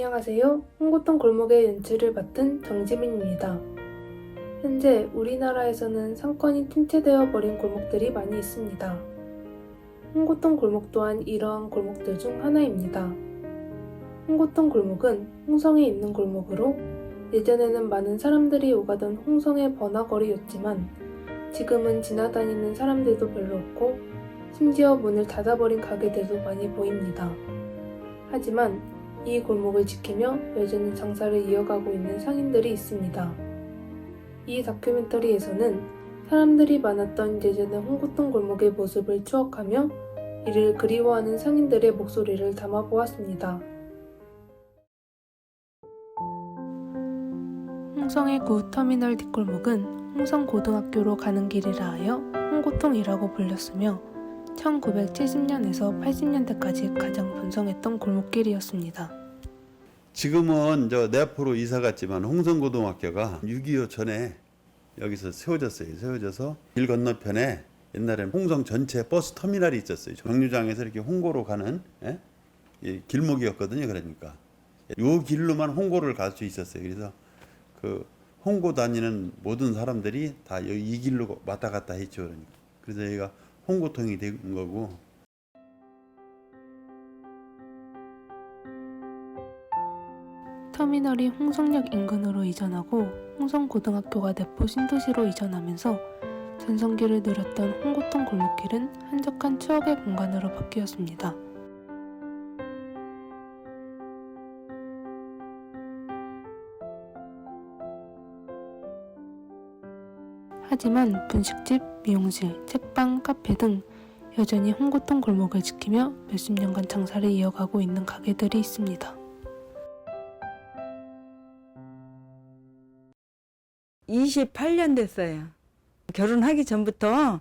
안녕하세요. 홍고동 골목의 연출을 맡은 정지민입니다. 현재 우리나라에서는 상권이 침체되어 버린 골목들이 많이 있습니다. 홍고동 골목 또한 이러한 골목들 중 하나입니다. 홍고동 골목은 홍성에 있는 골목으로 예전에는 많은 사람들이 오가던 홍성의 번화거리였지만 지금은 지나다니는 사람들도 별로 없고 심지어 문을 닫아버린 가게들도 많이 보입니다. 하지만 이 골목을 지키며 여전히 장사를 이어가고 있는 상인들이 있습니다. 이 다큐멘터리에서는 사람들이 많았던 예전의 홍고동 골목의 모습을 추억하며 이를 그리워하는 상인들의 목소리를 담아보았습니다. 홍성의 구 터미널 뒷골목은 홍성고등학교로 가는 길이라 하여 홍고통이라고 불렸으며 1970년에서 80년대까지 가장 번성했던 골목길이었습니다. 지금은 저 내포로 이사 갔지만 홍성고등학교가 6.25 전에 여기서 세워졌어요. 세워져서 길 건너편에 옛날에는 홍성 전체 버스 터미널이 있었어요. 정류장에서 이렇게 홍고로 가는 예? 이 길목이었거든요. 그러니까 요 길로만 홍고를 갈 수 있었어요. 그래서 그 홍고 다니는 모든 사람들이 다 이 길로 왔다 갔다 했죠. 그러니까. 그래서 여기가 홍고통이 된 거고 터미널이 홍성역 인근으로 이전하고 홍성고등학교가 내포 신도시로 이전하면서 전성기를 누렸던 홍고통 골목길은 한적한 추억의 공간으로 바뀌었습니다. 하지만 분식집, 미용실, 책방, 카페 등 여전히 홍고통 골목을 지키며 몇십 년간 장사를 이어가고 있는 가게들이 있습니다. 28년 됐어요. 결혼하기 전부터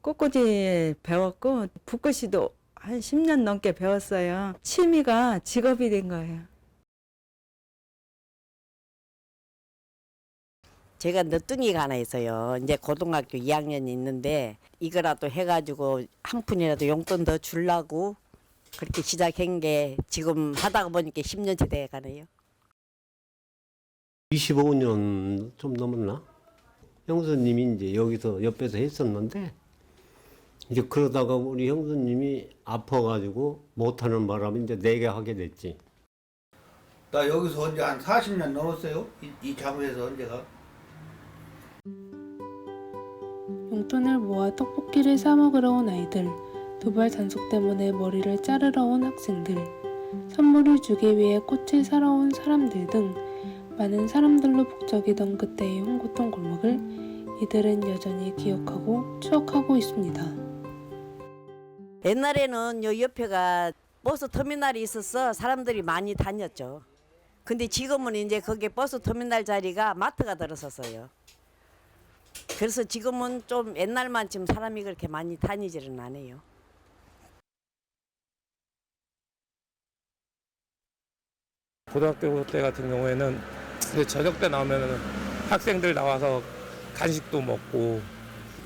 꽃꽂이 배웠고 붓글씨도 한 10년 넘게 배웠어요. 취미가 직업이 된 거예요. 제가 늦둥이가 하나 있어요. 이제 고등학교 2학년이 있는데 이거라도 해가지고 한 푼이라도 용돈 더 주려고 그렇게 시작한 게 지금 하다가 보니까 10년째 돼가네요. 25년 좀 넘었나? 형수님이 이제 여기서 옆에서 했었는데 이제 그러다가 우리 형수님이 아파가지고 못하는 바람에 이제 내게 하게 됐지. 나 여기서 언제 한 40년 넘었어요. 이, 이 작업에서 언제가. 용돈을 모아 떡볶이를 사 먹으러 온 아이들, 도발 단속 때문에 머리를 자르러 온 학생들, 선물을 주기 위해 꽃을 사러 온 사람들 등 많은 사람들로 북적이던 그때의 홍고통 골목을 이들은 여전히 기억하고 추억하고 있습니다. 옛날에는 요 옆에가 버스 터미널이 있어서 사람들이 많이 다녔죠. 근데 지금은 이제 거기 버스 터미널 자리가 마트가 들어섰어요. 그래서 지금은 좀 옛날만큼 사람이 그렇게 많이 다니지는 않아요. 고등학교 때 같은 경우에는 이제 저녁 때 나오면은 학생들 나와서 간식도 먹고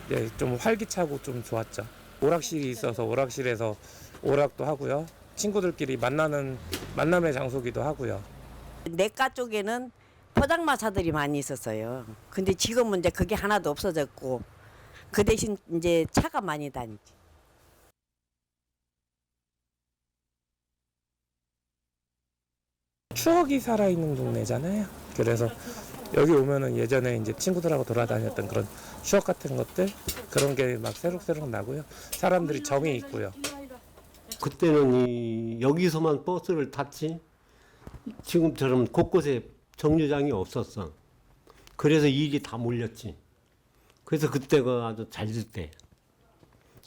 이제 좀 활기차고 좀 좋았죠. 오락실이 있어서 오락실에서 오락도 하고요. 친구들끼리 만나는 만남의 장소기도 하고요. 내과 쪽에는 포장마차들이 많이 있었어요. 근데 지금은 이제 그게 하나도 없어졌고 그 대신 이제 차가 많이 다니지. 추억이 살아있는 동네잖아요. 그래서 여기 오면은 예전에 이제 친구들하고 돌아다녔던 그런 추억 같은 것들 그런 게 막 새록새록 나고요. 사람들이 정이 있고요. 그때는 이 여기서만 버스를 탔지 지금처럼 곳곳에 정류장이 없었어. 그래서 일이 다 몰렸지. 그래서 그때가 아주 잘 될 때.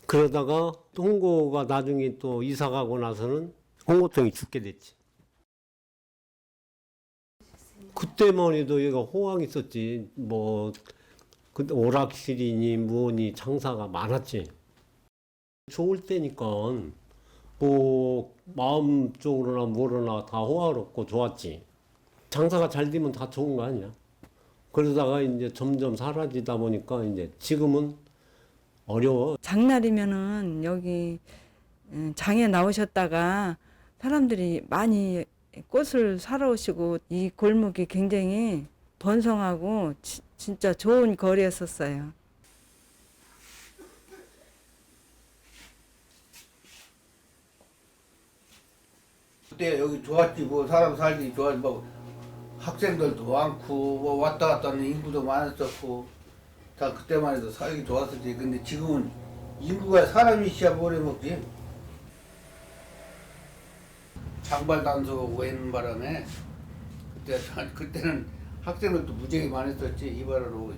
그러다가 홍고가 나중에 또 이사 가고 나서는 홍고통이 죽게 됐지. 그때만 해도 여기가 호황 있었지. 뭐, 그 오락실이니 무엇니 장사가 많았지. 좋을 때니까 뭐 마음적으로나 뭐로나 다 호화롭고 좋았지. 장사가 잘 되면 다 좋은 거 아니야. 그러다가 이제 점점 사라지다 보니까 이제 지금은 어려워. 장날이면은 여기 음, 장에 나오셨다가 사람들이 많이 꽃을 사러 오시고 이 골목이 굉장히 번성하고 지- 진짜 좋은 거리였었어요. 그때 여기 좋았지 뭐 사람 살기 좋았지 뭐 학생들도 많고 뭐 왔다 갔다 하는 인구도 많았었고 다 그때만 해도 살기 좋았었지 근데 지금은 인구가 사람이 시야 오래 먹지 장발 단속 있는 바람에 그때 그때는 학생들도 무지하게 많았었지 이발하러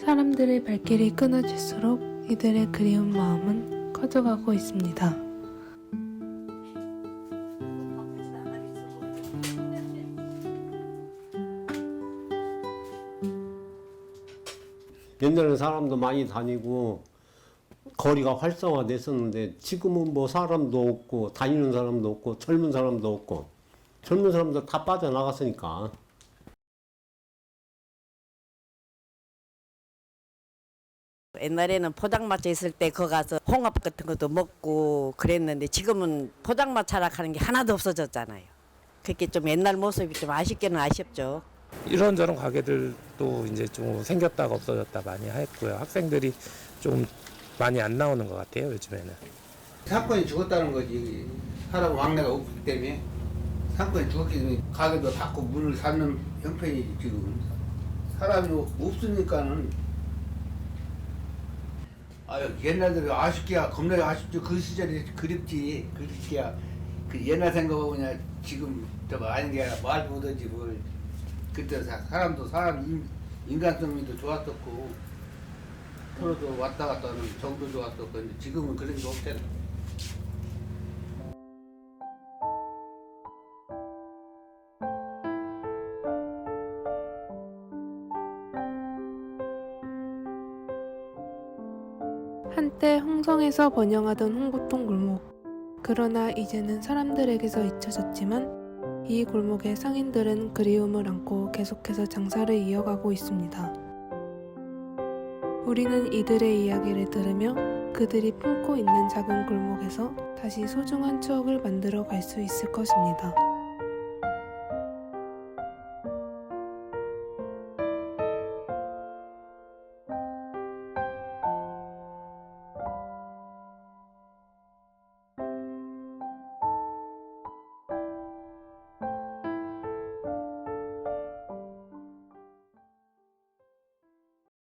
사람들의 발길이 끊어질수록 이들의 그리운 마음은 커져가고 있습니다. 옛날에는 사람도 많이 다니고 거리가 활성화됐었는데 지금은 뭐 사람도 없고 다니는 사람도 없고 젊은 사람도 없고 젊은 사람들 다 빠져나갔으니까 옛날에는 포장마차 있을 때 거 가서 홍합 같은 것도 먹고 그랬는데 지금은 포장마차라 하는 게 하나도 없어졌잖아요. 그렇게 좀 옛날 모습이 좀 아쉽게는 아쉽죠. 이런저런 가게들도 이제 좀 생겼다가 없어졌다 많이 했고요. 학생들이 좀 많이 안 나오는 것 같아요 요즘에는. 사건이 죽었다는 거지 사람 왕래가 없기 때문에 사건이 죽었기 때문에 가게도 닫고 문을 닫는 형편이지 지금 사람이 없으니까는 아유 옛날대로 아쉽기야 겁나 아쉽죠 그 시절이 그립지 그립기야 그 옛날 생각해보면 지금 좀 아닌 게 아니라 말도 못하지 뭘 그때 사- 사람도 사람 인, 인간성미도 좋았었고 서로도 왔다 갔다 하는 정도 좋았었고 지금은 그런 게 없잖아 한때 홍성에서 번영하던 홍보통 골목. 그러나 이제는 사람들에게서 잊혀졌지만 이 골목의 상인들은 그리움을 안고 계속해서 장사를 이어가고 있습니다. 우리는 이들의 이야기를 들으며 그들이 품고 있는 작은 골목에서 다시 소중한 추억을 만들어 갈 수 있을 것입니다.